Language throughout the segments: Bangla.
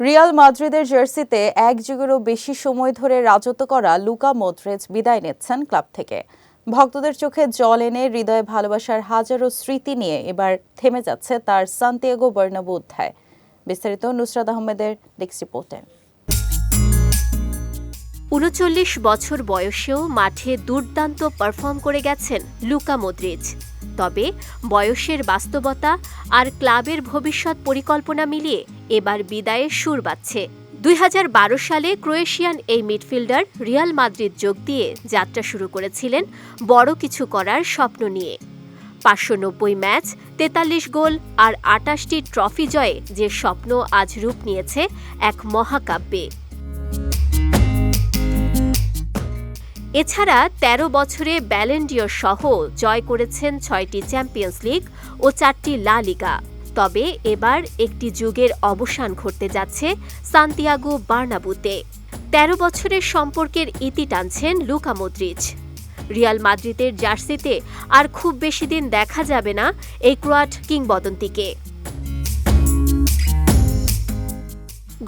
রিয়াল মাদ্রিদের জার্সিতে এক যুগেরও বেশি সময় ধরে রাজত্ব করা লুকা মোদ্রিচ বিদায় নিচ্ছেন ক্লাব থেকে। ভক্তদের চোখে জল এনে হৃদয়ে ভালোবাসার হাজারো স্মৃতি নিয়ে এবার থেমে যাচ্ছে তার সান্তিয়াগো বর্ণাবু অধ্যায়। বিস্তারিত নুসরাত আহমেদের ডেস্ক রিপোর্টে। উনচল্লিশ বছর বয়সেও মাঠে দুর্দান্ত পারফর্ম করে গেছেন লুকা মদ্রিচ। তবে বয়সের বাস্তবতা আর ক্লাবের ভবিষ্যৎ পরিকল্পনা মিলিয়ে এবার বিদায়ের সুর বাজছে। দুই হাজার বারো সালে ক্রোয়েশিয়ান এই মিডফিল্ডার রিয়াল মাদ্রিদ যোগ দিয়ে যাত্রা শুরু করেছিলেন বড় কিছু করার স্বপ্ন নিয়ে। পাঁচশো নব্বই ম্যাচ, তেতাল্লিশ গোল আর আটাশটি ট্রফি জয়ে যে স্বপ্ন আজ রূপ নিয়েছে এক মহাকাব্যে। এছাড়া ১৩ বছরে ব্যালেন্ডিয়র সহ জয় করেছেন ছয়টি চ্যাম্পিয়ন্স লিগ ও চারটি লা লিগা তবে এবার একটি যুগের অবসান ঘটতে যাচ্ছে সান্তিয়াগো বার্নাবুতে ১৩ বছরের সম্পর্কের ইতি টানছেন লুকা মদ্রিচ রিয়াল মাদ্রিদের জার্সিতে আর খুব বেশি দিন দেখা যাবে না এই ক্রোয়াট কিংবদন্তিকে।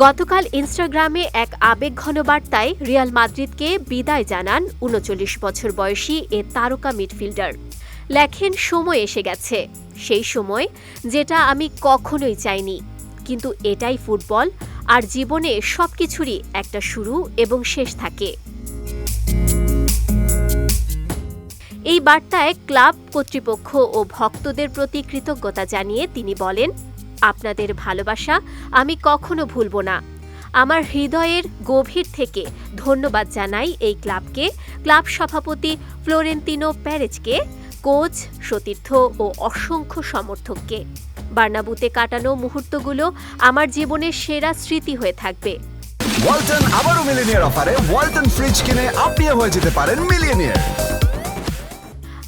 গতকাল ইনস্টাগ্রামে এক আবেগঘন বার্তায় রিয়াল মাদ্রিদকে বিদায় জানান উনচল্লিশ বছর বয়সী এ তারকা মিডফিল্ডার। লেখেন, সময় এসে গেছে। সেই সময় যেটা আমি কখনোই চাইনি। কিন্তু এটাই ফুটবল, আর জীবনে সবকিছুরই একটা শুরু এবং শেষ থাকে। এই বার্তায় ক্লাব কর্তৃপক্ষ ও ভক্তদের প্রতি কৃতজ্ঞতা জানিয়ে তিনি বলেন আপনাদের ভালোবাসা আমি কখনো ভুলব না। আমার হৃদয়ের গভীর থেকে ধন্যবাদ জানাই এই ক্লাবকে। ক্লাব সভাপতি ফ্লোরেন্তিনো প্যারেজকে, কোচ, সতীর্থ ও অসংখ্য সমর্থককে। বার্নাবুতে কাটানো মুহূর্তগুলো আমার জীবনের সেরা স্মৃতি হয়ে থাকবে। ওয়ালটন আবারও মিলিনিয়ার অফারে ওয়ালটন ফ্রিজ কিনে আপনিও হয়ে যেতে পারেন মিলিয়নিয়ার।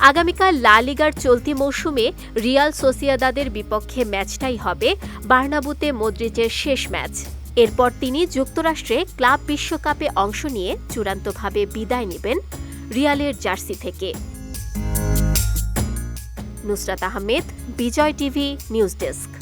আগামীকাল লা লিগার চলতি মৌসুমে রিয়াল সোসিয়াদাদের বিপক্ষে ম্যাচটাই হবে বার্নাবুতে মদ্রিজের শেষ ম্যাচ। এরপর তিনি যুক্তরাষ্ট্রে ক্লাব বিশ্বকাপে অংশ নিয়ে চূড়ান্তভাবে বিদায় নেবেন রিয়ালের জার্সি থেকে। Nusrat Ahmed, Bijoy TV, news desk.